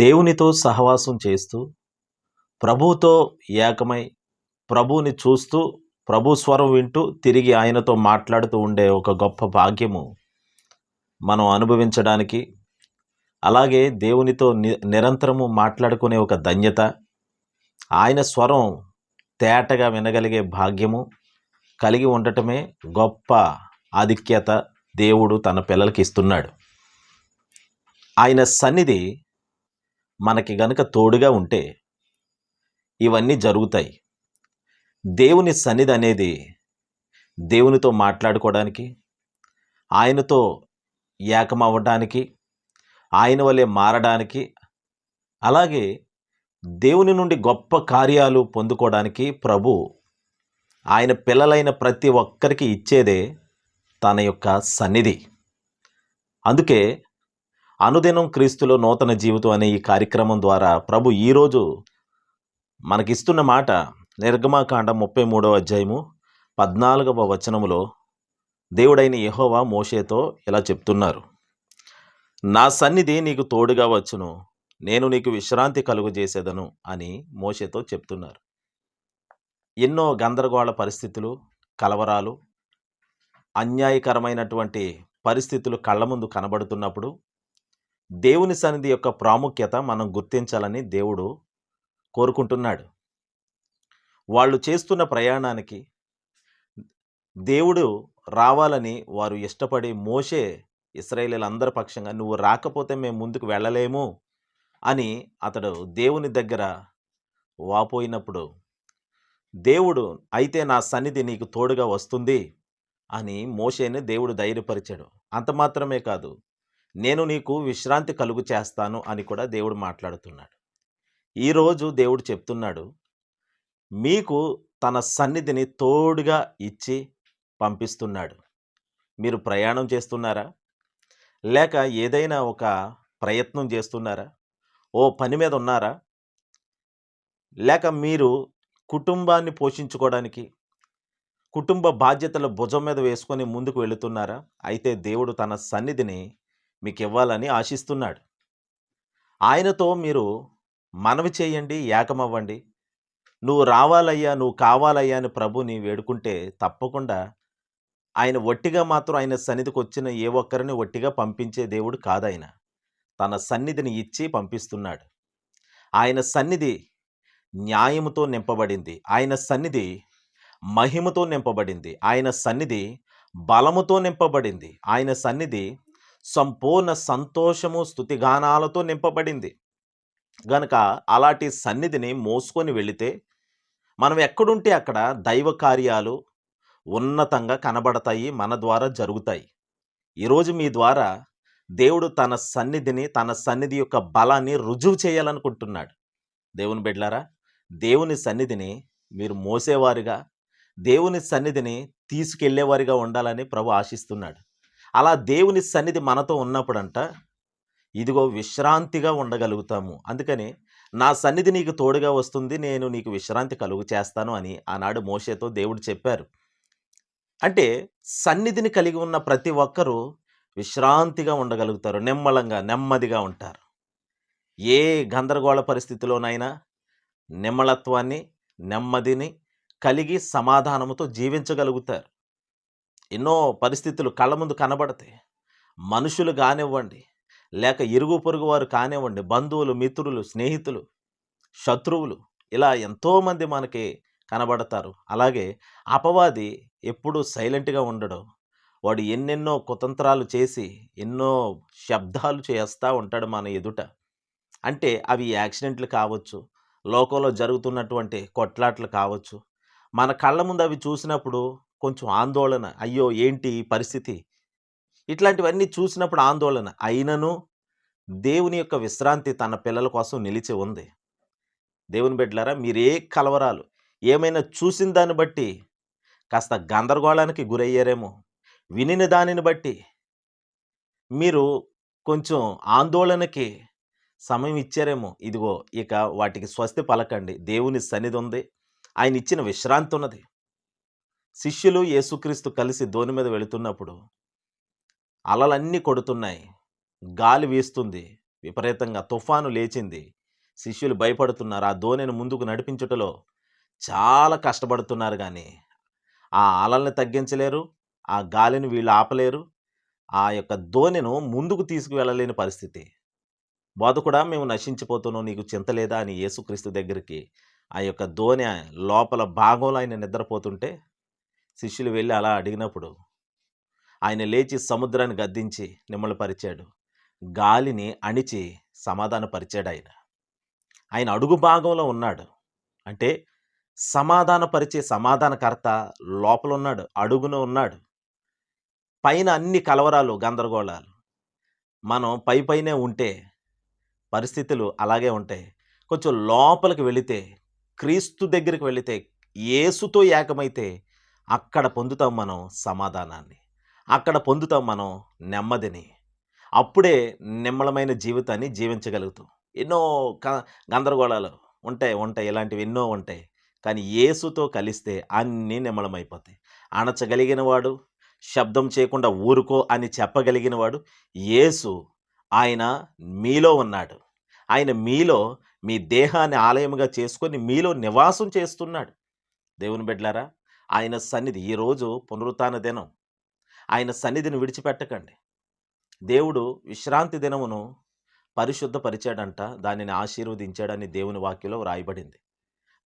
దేవునితో సహవాసం చేస్తూ ప్రభువుతో ఏకమై ప్రభువుని చూస్తూ ప్రభు స్వరం వింటూ తిరిగి ఆయనతో మాట్లాడుతూ ఉండే ఒక గొప్ప భాగ్యము మనం అనుభవించడానికి. అలాగే దేవునితో ని నిరంతరము మాట్లాడుకునే ఒక ధన్యత ఆయన స్వరం తేటగా వినగలిగే భాగ్యము కలిగి ఉండటమే గొప్ప ఆధిక్యత దేవుడు తన పిల్లలకి ఇస్తున్నాడు. ఆయన సన్నిధి మనకి గనుక తోడుగా ఉంటే ఇవన్నీ జరుగుతాయి. దేవుని సన్నిధి అనేది దేవునితో మాట్లాడుకోవడానికి ఆయనతో ఏకమవ్వడానికి ఆయన వలె మారడానికి అలాగే దేవుని నుండి గొప్ప కార్యాలు పొందుకోవడానికి ప్రభు ఆయన పిల్లలైన ప్రతి ఒక్కరికి ఇచ్చేదే తన యొక్క సన్నిధి. అందుకే అనుదినం క్రీస్తులో నూతన జీవితం అనే ఈ కార్యక్రమం ద్వారా ప్రభు ఈరోజు మనకిస్తున్న మాట నిర్గమాకాండ ముప్పై మూడవ అధ్యాయము పద్నాలుగవ వచనములో దేవుడైన యహోవా మోషేతో ఇలా చెప్తున్నారు. నా సన్నిధి నీకు తోడుగా వచ్చును నేను నీకు విశ్రాంతి కలుగు చేసేదను అని మోషేతో చెప్తున్నారు. ఎన్నో గందరగోళ పరిస్థితులు కలవరాలు అన్యాయకరమైనటువంటి పరిస్థితులు కళ్ళ ముందు కనబడుతున్నప్పుడు దేవుని సన్నిధి యొక్క ప్రాముఖ్యత మనం గుర్తించాలని దేవుడు కోరుకుంటున్నాడు. వాళ్ళు చేస్తున్న ప్రయాణానికి దేవుడు రావాలని వారు ఇష్టపడి మోసే ఇస్రాయేలీలందరి పక్షంగా నువ్వు రాకపోతే మేము ముందుకు వెళ్ళలేము అని అతడు దేవుని దగ్గర వాపోయినప్పుడు దేవుడు అయితే నా సన్నిధి నీకు తోడుగా వస్తుంది అని మోషేని దేవుడు ధైర్యపరిచాడు. అంత మాత్రమే కాదు నేను నీకు విశ్రాంతి కలుగు చేస్తాను అని కూడా దేవుడు మాట్లాడుతున్నాడు. ఈరోజు దేవుడు చెప్తున్నాడు మీకు తన సన్నిధిని తోడుగా ఇచ్చి పంపిస్తున్నాడు. మీరు ప్రయాణం చేస్తున్నారా? లేక ఏదైనా ఒక ప్రయత్నం చేస్తున్నారా? ఓ పని మీద ఉన్నారా? లేక మీరు కుటుంబాన్ని పోషించుకోవడానికి కుటుంబ బాధ్యతల భుజం మీద వేసుకొని ముందుకు వెళుతున్నారా? అయితే దేవుడు తన సన్నిధిని మీకు ఇవ్వాలని ఆశిస్తున్నాడు. ఆయనతో మీరు మనవి చేయండి ఏకమవ్వండి. నువ్వు రావాలయ్యా నువ్వు కావాలయ్యా అని ప్రభుని వేడుకుంటే తప్పకుండా ఆయన ఒట్టిగా మాత్రం ఆయన సన్నిధికి వచ్చిన ఏ ఒక్కరిని ఒట్టిగా పంపించే దేవుడు కాదాయన. తన సన్నిధిని ఇచ్చి పంపిస్తున్నాడు. ఆయన సన్నిధి న్యాయముతో నింపబడింది. ఆయన సన్నిధి మహిమతో నింపబడింది. ఆయన సన్నిధి బలముతో నింపబడింది. ఆయన సన్నిధి సంపూర్ణ సంతోషము స్థుతిగానాలతో నింపబడింది. గనక అలాంటి సన్నిధిని మోసుకొని వెళితే మనం ఎక్కడుంటే అక్కడ దైవ కార్యాలు ఉన్నతంగా కనబడతాయి మన ద్వారా జరుగుతాయి. ఈరోజు మీ ద్వారా దేవుడు తన సన్నిధిని తన సన్నిధి యొక్క బలాన్ని రుజువు చేయాలనుకుంటున్నాడు. దేవుని బిడ్లారా దేవుని సన్నిధిని మీరు మోసేవారిగా దేవుని సన్నిధిని తీసుకెళ్ళేవారిగా ఉండాలని ప్రభు ఆశిస్తున్నాడు. అలా దేవుని సన్నిధి మనతో ఉన్నప్పుడంట ఇదిగో విశ్రాంతిగా ఉండగలుగుతాము. అందుకని నా సన్నిధి నీకు తోడుగా వస్తుంది నేను నీకు విశ్రాంతి కలుగు చేస్తాను అని ఆనాడు మోషేతో దేవుడు చెప్పారు. అంటే సన్నిధిని కలిగి ఉన్న ప్రతి ఒక్కరూ విశ్రాంతిగా ఉండగలుగుతారు నిమ్మలంగా నెమ్మదిగా ఉంటారు. ఏ గందరగోళ పరిస్థితిలోనైనా నిమ్మలత్వాన్ని నెమ్మదిని కలిగి సమాధానముతో జీవించగలుగుతారు. ఎన్నో పరిస్థితులు కళ్ళ ముందు కనబడతాయి. మనుషులు కానివ్వండి లేక ఇరుగు పొరుగు వారు కానివ్వండి బంధువులు మిత్రులు స్నేహితులు శత్రువులు ఇలా ఎంతోమంది మనకి కనబడతారు. అలాగే అపవాది ఎప్పుడూ సైలెంట్గా ఉండడు వాడు ఎన్నెన్నో కుతంత్రాలు చేసి ఎన్నో శబ్దాలు చేస్తూ ఉంటాడు మన ఎదుట. అంటే అవి యాక్సిడెంట్లు కావచ్చు లోకంలో జరుగుతున్నటువంటి కొట్లాట్లు కావచ్చు. మన కళ్ళ ముందు అవి చూసినప్పుడు కొంచెం ఆందోళన అయ్యో! ఏంటి ఈ పరిస్థితి? ఇట్లాంటివన్నీ చూసినప్పుడు ఆందోళన. అయినను దేవుని యొక్క విశ్రాంతి తన పిల్లల కోసం నిలిచి ఉంది. దేవుని బిడ్డలారా మీరే కలవరాలు. ఏమైనా చూసిన దాన్ని బట్టి కాస్త గందరగోళానికి గురయ్యారేమో. వినిన దానిని బట్టి మీరు కొంచెం ఆందోళనకి సమయం ఇచ్చారేమో. ఇదిగో ఇక వాటికి స్వస్తి పలకండి. దేవుని సన్నిధి ఉంది. ఆయన ఇచ్చిన విశ్రాంతి ఉన్నది. శిష్యులు యేసుక్రీస్తు కలిసి దోని మీద వెళుతున్నప్పుడు అలలన్నీ కొడుతున్నాయి. గాలి వీస్తుంది. విపరీతంగా తుఫాను లేచింది. శిష్యులు భయపడుతున్నారు. ఆ దోణిని ముందుకు నడిపించుటలో చాలా కష్టపడుతున్నారు కానీ ఆ అలల్ని తగ్గించలేరు. ఆ గాలిని వీళ్ళు ఆపలేరు. ఆ యొక్క దోణిను ముందుకు తీసుకువెళ్ళలేని పరిస్థితి. బోధకుడా మేము నశించిపోతున్నాం. నీకు చింత లేదా అని యేసుక్రీస్తు దగ్గరికి ఆ యొక్క ధోని లోపల భాగంలో ఆయన నిద్రపోతుంటే శిష్యులు వెళ్ళి అలా అడిగినప్పుడు ఆయన లేచి సముద్రాన్ని గద్దించి నిమ్మలపరిచాడు గాలిని అణిచి సమాధానపరిచాడు ఆయన. ఆయన అడుగు భాగంలో ఉన్నాడు. అంటే సమాధానపరిచే సమాధానకర్త లోపల ఉన్నాడు అడుగున ఉన్నాడు. పైన అన్ని కలవరాలు గందరగోళాలు. మనం పై పైనే ఉంటే పరిస్థితులు అలాగే ఉంటాయి. కొంచెం లోపలికి వెళితే క్రీస్తు దగ్గరికి వెళితే యేసుతో ఏకమైతే అక్కడ పొందుతాం మనం సమాధానాన్ని. అక్కడ పొందుతాం మనం నెమ్మదిని. అప్పుడే నిమ్మలమైన జీవితాన్ని జీవించగలుగుతాం. ఎన్నో క గందరగోళాలు ఉంటాయి ఉంటాయి. ఇలాంటివి ఎన్నో ఉంటాయి. కానీ యేసుతో కలిస్తే అన్నీ నిమ్మలమైపోతాయి. అణచగలిగిన వాడు శబ్దం చేయకుండా ఊరుకో అని చెప్పగలిగిన వాడు యేసు ఆయన మీలో ఉన్నాడు. ఆయన మీలో మీ దేహాన్ని ఆలయముగా చేసుకొని మీలో నివాసం చేస్తున్నాడు. దేవుని బిడ్డలారా ఆయన సన్నిధి ఈరోజు పునరుత్న దినం. ఆయన సన్నిధిని విడిచిపెట్టకండి. దేవుడు విశ్రాంతి దినమును పరిశుద్ధపరిచాడంట. దానిని ఆశీర్వదించాడని దేవుని వాక్యలో వ్రాయబడింది.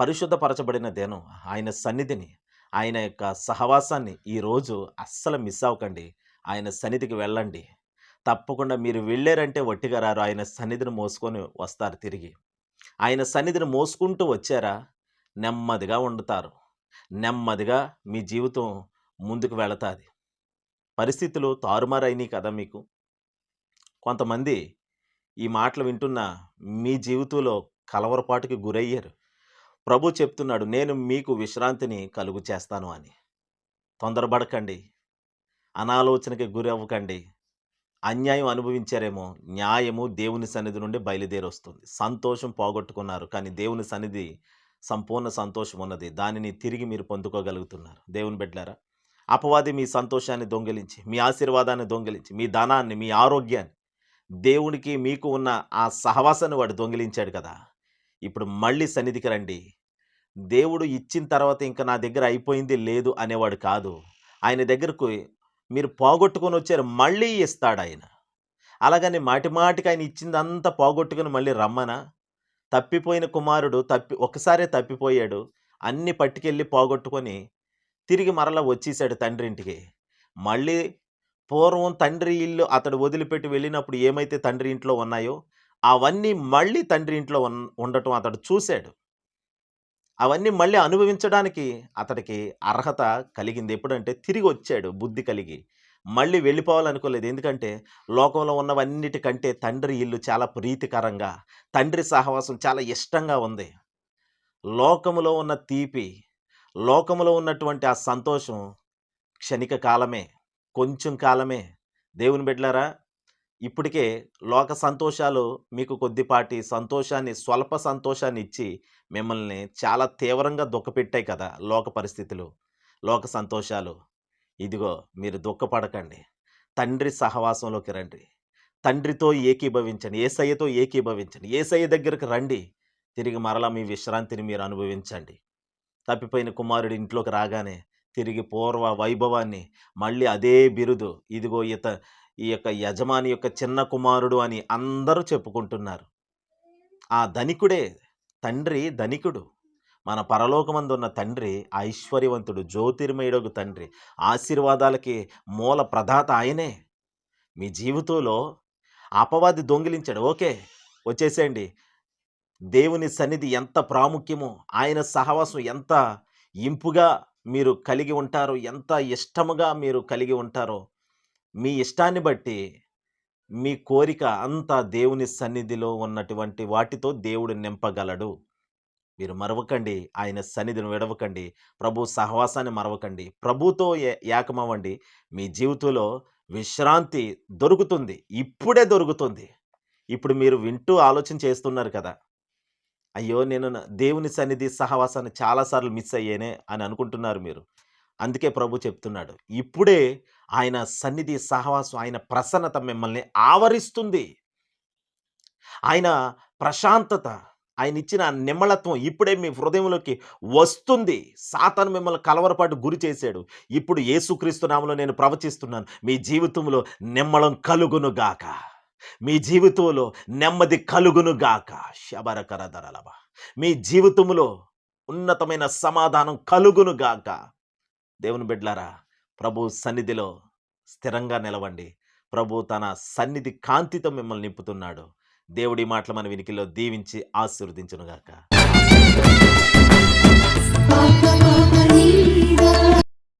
పరిశుద్ధపరచబడిన దినం ఆయన సన్నిధిని ఆయన యొక్క సహవాసాన్ని ఈరోజు అస్సలు మిస్ అవ్వకండి. ఆయన సన్నిధికి వెళ్ళండి. తప్పకుండా మీరు వెళ్ళారంటే ఒట్టిగా రారు. ఆయన సన్నిధిని మోసుకొని వస్తారు తిరిగి. ఆయన సన్నిధిని మోసుకుంటూ వచ్చారా? నెమ్మదిగా వండుతారు. నెమ్మదిగా మీ జీవితం ముందుకు వెళతాది. పరిస్థితులు తారుమారైనాయి కదా మీకు. కొంతమంది ఈ మాటలు వింటున్న మీ జీవితంలో కలవరపాటుకి గురయ్యారు. ప్రభు చెప్తున్నాడు నేను మీకు విశ్రాంతిని కలుగు చేస్తాను అని. తొందరపడకండి. అనాలోచనకి గురి అవ్వకండి అన్యాయం అనుభవించారేమో న్యాయము దేవుని సన్నిధి నుండి బయలుదేరి వస్తుంది సంతోషం పోగొట్టుకున్నారు కానీ దేవుని సన్నిధి సంపూర్ణ సంతోషం ఉన్నది. దానిని తిరిగి మీరు పొందుకోగలుగుతున్నారు. దేవుని బిడ్డలారా అపవాది మీ సంతోషాన్ని దొంగిలించి మీ ఆశీర్వాదాన్ని దొంగిలించి మీ ధనాన్ని మీ ఆరోగ్యాన్ని దేవునికి మీకు ఉన్న ఆ సహవాసాన్ని వాడు దొంగిలించాడు కదా. ఇప్పుడు మళ్ళీ సన్నిధికి రండి. దేవుడు ఇచ్చిన తర్వాత ఇంకా నా దగ్గర అయిపోయింది లేదు అనేవాడు కాదు. ఆయన దగ్గరకు మీరు పోగొట్టుకొని వచ్చారు మళ్ళీ ఇస్తాడు ఆయన. అలాగని మాటి మాటికి ఆయన ఇచ్చిందంతా పోగొట్టుకుని మళ్ళీ రమ్మనా? తప్పిపోయిన కుమారుడు తప్పి ఒకసారే తప్పిపోయాడు. అన్ని పట్టుకెళ్ళి పోగొట్టుకొని తిరిగి మరలా వచ్చేసాడు తండ్రి ఇంటికి మళ్ళీ పూర్వం తండ్రి ఇల్లు అతడు వదిలిపెట్టి వెళ్ళినప్పుడు ఏమైతే తండ్రి ఇంట్లో ఉన్నాయో అవన్నీ మళ్ళీ తండ్రి ఇంట్లో ఉన్ ఉండటం అతడు చూశాడు. అవన్నీ మళ్ళీ అనుభవించడానికి అతడికి అర్హత కలిగింది. ఎప్పుడంటే తిరిగి వచ్చాడు బుద్ధి కలిగి. మళ్ళీ వెళ్ళిపోవాలనుకోలేదు. ఎందుకంటే లోకంలో ఉన్నవన్నిటికంటే తండ్రి ఇల్లు చాలా ప్రీతికరంగా తండ్రి సహవాసం చాలా ఇష్టంగా ఉంది. లోకములో ఉన్న తీపి లోకములో ఉన్నటువంటి ఆ సంతోషం క్షణిక కాలమే కొంచెం కాలమే. దేవుని బిడ్డలారా ఇప్పటికే లోక సంతోషాలు మీకు కొద్దిపాటి సంతోషాన్ని స్వల్ప సంతోషాన్ని ఇచ్చి మిమ్మల్ని చాలా తీవ్రంగా దుఃఖపెట్టాయి కదా లోక పరిస్థితులు లోక సంతోషాలు. ఇదిగో మీరు దుఃఖపడకండి. తండ్రి సహవాసంలోకి రండి. తండ్రితో ఏకీభవించండి. ఏసయ్యతో ఏకీభవించండి. ఏసయ్య దగ్గరికి రండి. తిరిగి మరలా మీ విశ్రాంతిని మీరు అనుభవించండి. తప్పిపోయిన కుమారుడి ఇంట్లోకి రాగానే తిరిగి పూర్వ వైభవాన్ని మళ్ళీ అదే బిరుదు ఇదిగో ఇత ఈ యొక్క యజమాని యొక్క చిన్న కుమారుడు అని అందరూ చెప్పుకుంటున్నారు. ఆ ధనికుడే తండ్రి ధనికుడు. మన పరలోకమందున్న తండ్రి ఐశ్వర్యవంతుడు జ్యోతిర్మయుడు తండ్రి ఆశీర్వాదాలకి మూల ప్రధాత ఆయనే. మీ జీవితంలో అపవాది దొంగిలించాడు. ఓకే వచ్చేసేయండి. దేవుని సన్నిధి ఎంత ప్రాముఖ్యమో ఆయన సహవాసం ఎంత ఇంపుగా మీరు కలిగి ఉంటారో ఎంత ఇష్టముగా మీరు కలిగి ఉంటారో మీ ఇష్టాన్ని బట్టి మీ కోరిక అంతా దేవుని సన్నిధిలో ఉన్నటువంటి వాటితో దేవుడు నింపగలడు. మీరు మరవకండి. ఆయన సన్నిధిని విడవకండి. ప్రభు సహవాసాన్ని మరవకండి. ప్రభుతో ఏ- ఏకమవ్వండి. మీ జీవితంలో విశ్రాంతి దొరుకుతుంది. ఇప్పుడే దొరుకుతుంది. ఇప్పుడు మీరు వింటూ ఆలోచన చేస్తున్నారు కదా. అయ్యో! నేను నా- దేవుని సన్నిధి సహవాసాన్ని చాలాసార్లు మిస్ అయ్యేనే అని అనుకుంటున్నారు మీరు. అందుకే ప్రభు చెప్తున్నాడు. ఇప్పుడే ఆయన సన్నిధి సహవాసం ఆయన ప్రసన్నత మిమ్మల్ని ఆవరిస్తుంది. ఆయన ప్రశాంతత ఆయన ఇచ్చిన నిమ్మలత్వం నిమ్మళత్వం ఇప్పుడే మీ హృదయంలోకి వస్తుంది. సాతాను మిమ్మల్ని కలవరపాటు గురి చేశాడు. ఇప్పుడు యేసుక్రీస్తు నామలో నేను ప్రవచిస్తున్నాను. మీ జీవితంలో నిమ్మళం కలుగును గాక. మీ జీవితంలో నెమ్మది కలుగును గాక. శబరకర ధరలవ మీ జీవితంలో ఉన్నతమైన సమాధానం కలుగును గాక. దేవుని బిడ్లారా ప్రభు సన్నిధిలో స్థిరంగా నిలవండి. ప్రభు తన సన్నిధి కాంతితో మిమ్మల్ని నింపుతున్నాడు. దేవుడి మాటలు మన వినికిలో దీవించి ఆశీర్వదించునుగాక. పాప